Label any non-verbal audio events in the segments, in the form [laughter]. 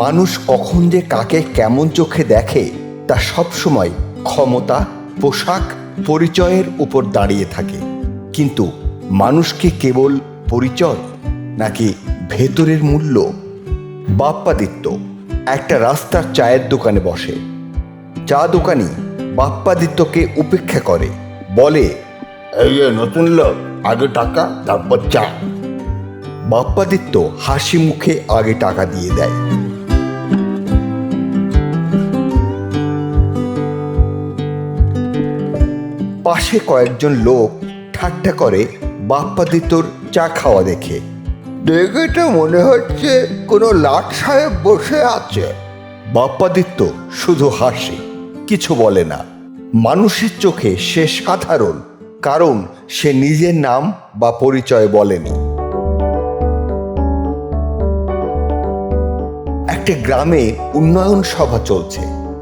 মানুষ কখন যে কাকে কেমন চোখে দেখে তা সবসময় ক্ষমতা, পোশাক, পরিচয়ের উপর দাঁড়িয়ে থাকে। কিন্তু মানুষকে কেবল পরিচয় নাকি ভেতরের মূল্য? বাপ্পাদিত্য একটা রাস্তার চায়ের দোকানে বসে। চা দোকানি বাপ্পাদিত্যকে উপেক্ষা করে, বলে নতুন লোক, আগে টাকা, তারপর চা। বাপ্পাদিত্য হাসি মুখে আগে টাকা দিয়ে দেয়। পাশে কয়েকজন লোক ঠাট্টা করে বাপ্পাদিত্যর চা খাওয়া দেখে। দেখে তো মনে হচ্ছে কোনো লাট সাহেব বসে আছে। বাপ্পাদিত্য শুধু হাসে, কিছু বলে না। মানুষের চোখে সে সাধারণ, কারণ সে নিজের নাম বা পরিচয় বলেনি। একটা গ্রামে উন্নয়ন সভা চলছে।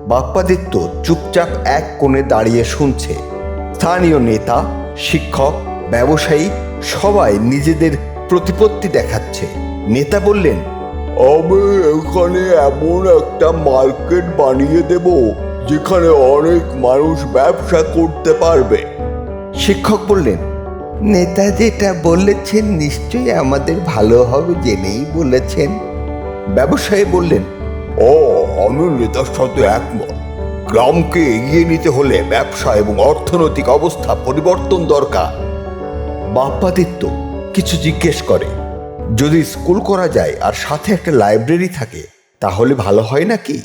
বাপ্পাদিত্য চুপচাপ এক কোণে দাঁড়িয়ে শুনছে। স্থানীয় নেতা শিক্ষক ব্যবসায়ী সবাই নিজেদের প্রতিপত্তি দেখাচ্ছে। নেতা বললেন আমি এখানে এমন একটা মার্কেট বানিয়ে দেব যেখানে অনেক মানুষ ব্যবসা করতে পারবে। শিক্ষক বললেন নেতা যেটা বলেছেন নিশ্চয়ই আমাদের ভালো হবে জেনেই বলেছেন। ব্যবসায়ী বললেন ও আমি নেতার সাথে একমত। গ্রামকে এগিয়ে নিতে হলে ব্যবসা এবং অর্থনৈতিক অবস্থা পরিবর্তন দরকার। বাপ্পাদিত্য কিছু জিজ্ঞেস করে যদি স্কুল করা যায় আর সাথে একটা লাইব্রেরি থাকে তাহলে ভালো হয় নাকি?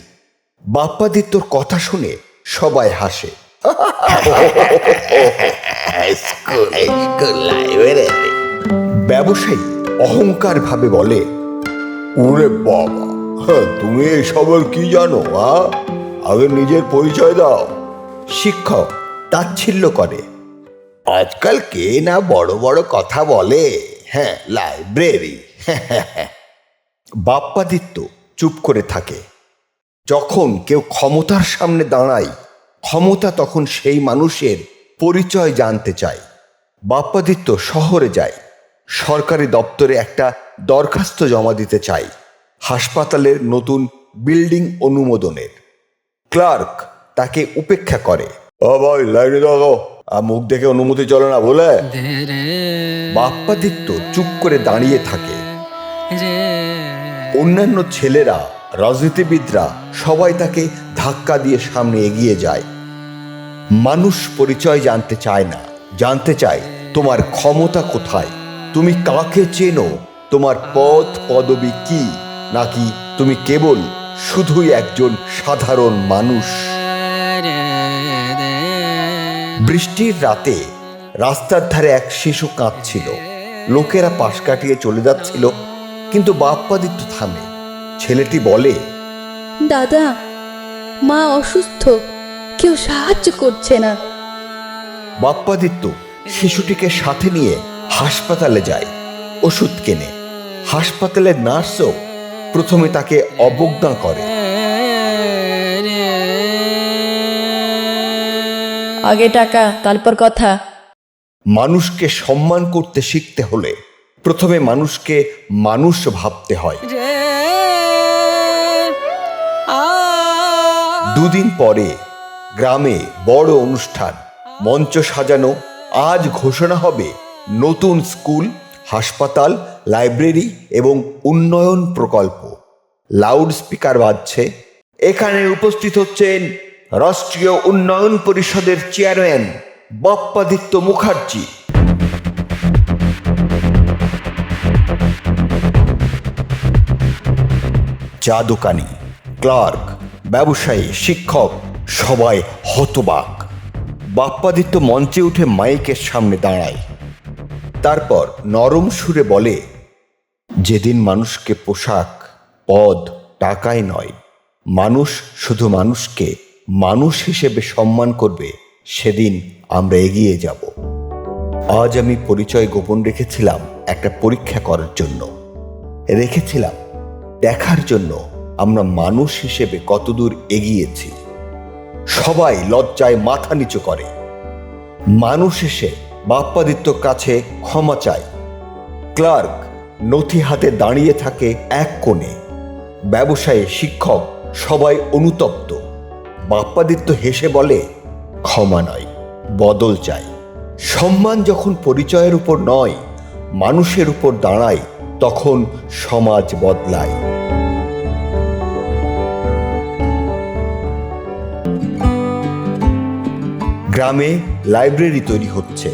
বাপ্পাদিত্যর কথা শুনে সবাই হাসে। ব্যবসায়ী অহংকার ভাবে বলে ওরে বাবা হ্যাঁ, তুমি এসবের কি জানো হ্যাঁ আগে নিজের পরিচয় দাও। শিক্ষক তাচ্ছিল্য করে। আজকাল কে না বড় বড় কথা বলে? হ্যাঁ লাইব্রেরি [laughs] বাপ্পাদিত্য চুপ করে থাকে। যখন কেউ ক্ষমতার সামনে দাঁড়ায়, ক্ষমতা তখন সেই মানুষের পরিচয় জানতে চায়। বাপ্পাদিত্য শহরে যায়, সরকারি দপ্তরে একটা দরখাস্ত জমা দিতে চাই হাসপাতালের নতুন বিল্ডিং অনুমোদনের। ক্লার্ক তাকে উপেক্ষা করে। ও ভাই, লাইনে দাও আর মুখ দেখে অনুমতি চলে না বলে বাপ্পাদিত্য চুপ করে দাঁড়িয়ে থাকে। অন্যান্য ছেলেরা, রাজনীতিবিদরা সবাই তাকে ধাক্কা দিয়ে সামনে এগিয়ে যায়। মানুষ পরিচয় জানতে চায় না। জানতে চায়, তোমার ক্ষমতা কোথায়? তুমি কাকে চেনো? তোমার পদ পদবি কি? নাকি তুমি কেবল শুধুই একজন সাধারণ মানুষ। বৃষ্টির রাতে রাস্তার ধারে এক শিশু কাঁদছিল। লোকেরা পাশ কাটিয়ে চলে যাচ্ছিল কিন্তু বাপ্পাদিত্য থামে। ছেলেটি বলে দাদা মা অসুস্থ কেউ সাহায্য করছে না। বাপ্পাদিত্য শিশুটিকে সাথে নিয়ে হাসপাতালে যায় ওষুধ কেনে। হাসপাতালের নার্সও প্রথমে তাকে অবজ্ঞা করে। আগে টাকা তারপর কথা। মানুষকে সম্মান করতে শিখতে হলে প্রথমে মানুষকে মানুষ ভাবতে হয়। দুদিন পরে গ্রামে বড় অনুষ্ঠান মঞ্চ সাজানো আজ ঘোষণা হবে নতুন স্কুল হাসপাতাল লাইব্রেরি এবং উন্নয়ন প্রকল্প। লাউড স্পিকার বাজছে। এখানে উপস্থিত হচ্ছেন রাষ্ট্রীয় উন্নয়ন পরিষদের চেয়ারম্যান বাপ্পাদিত্য মুখার্জি। চা দোকানি ক্লার্ক, ব্যবসায়ী, শিক্ষক, সবাই হতবাক। বাপ্পাদিত্য মঞ্চে উঠে মাইকের সামনে দাঁড়ায়। তারপর নরম সুরে বলে যেদিন মানুষকে পোশাক, পদ টাকায় নয়, মানুষ শুধু মানুষকে মানুষ হিসেবে সম্মান করবে, সেদিন আমরা এগিয়ে যাব। আজ আমি পরিচয় গোপন রেখেছিলাম একটা পরীক্ষা করার জন্য। রেখেছিলাম, দেখার জন্য আমরা মানুষ হিসেবে কতদূর এগিয়েছি। সবাই লজ্জায় মাথা নিচু করে। মানুষ এসে বাপ্পাদিত্যর কাছে ক্ষমা চায়। ক্লার্ক নথি হাতে দাঁড়িয়ে থাকে এক কোণে। ব্যবসায়ী, শিক্ষক, সবাই অনুতপ্ত। বাপ্পাদিত্য হেসে বলে, ক্ষমা নয়, বদল চাই। সম্মান যখন পরিচয়ের উপর নয়, মানুষের উপর দাঁড়ায়, তখন সমাজ বদলায়। গ্রামে লাইব্রেরি তৈরি হচ্ছে,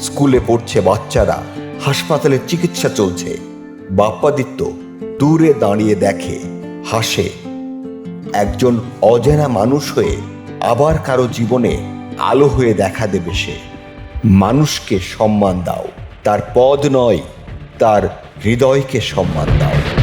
স্কুলে পড়ছে বাচ্চারা। হাসপাতালে চিকিৎসা চলছে। বাপ্পাদিত্য দূরে দাঁড়িয়ে দেখে, হাসে। একজন অজেনা মানুষ হয়ে আবার কারও জীবনে আলো হয়ে দেখা দেবে সে। মানুষকে সম্মান দাও, তার পদ নয়, তার হৃদয়কে সম্মান দাও।